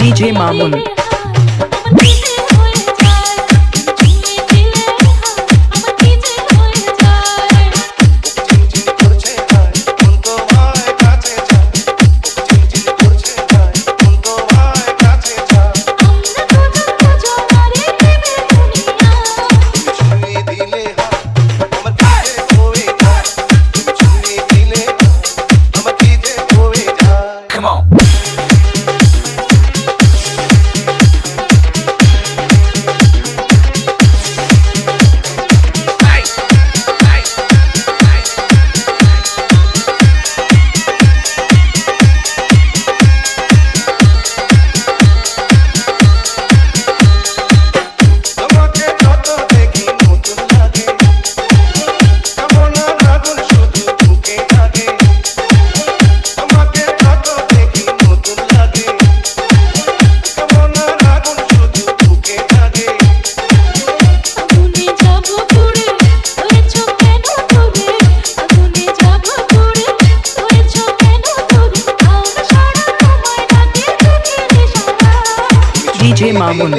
DJ Mamun. DJ Mamun.